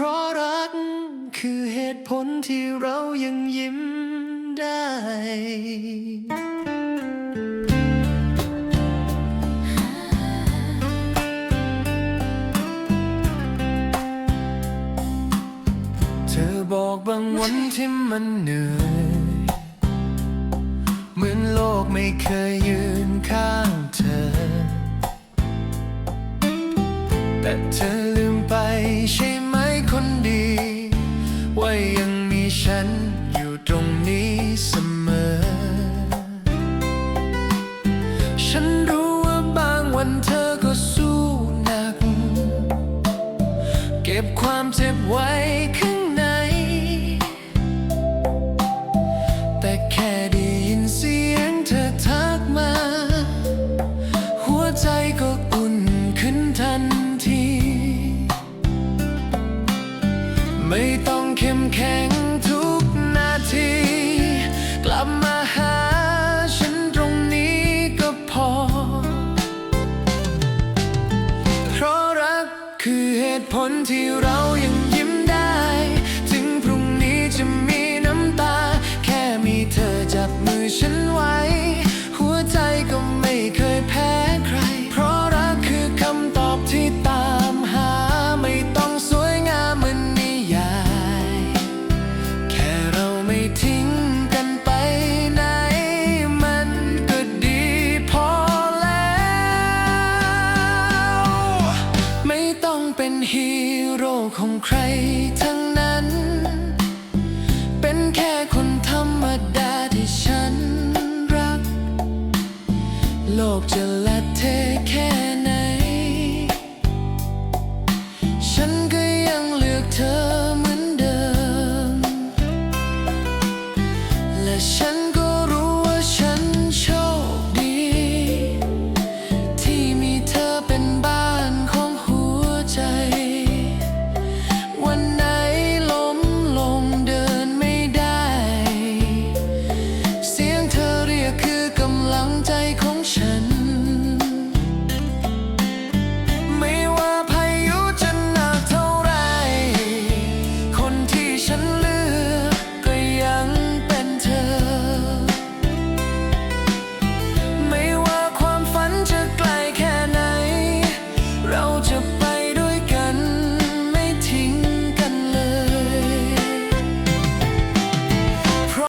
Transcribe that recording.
ราะรักคือเหตุผลที่เรายังยิ้มได้เธอบอกบางวันที่มันเหนื่อยเหมือนโลกไม่เคยยืนข้างเธอ แต่เธอลืมไปใช่ ว่ายังมีฉันอยู่ตรงนี้เสมอ ฉันรู้ว่าบางวันเธอก็สู้หนัก เก็บความเจ็บไว้ข้างใน แต่แค่ได้ยินเสียงเธอทักมา หัวใจก็อุ่นขึ้นทันที ไม่ต้อง เข้มแข็งทุกนาที กลับมาหาฉันตรงนี้ก็พอ เพราะรักคือเหตุผลที่เรายัง เป็นฮีโร่ของใครทั้งนั้น เป็นแค่คนธรรมดาที่ฉันรัก โลกจะละเทแค่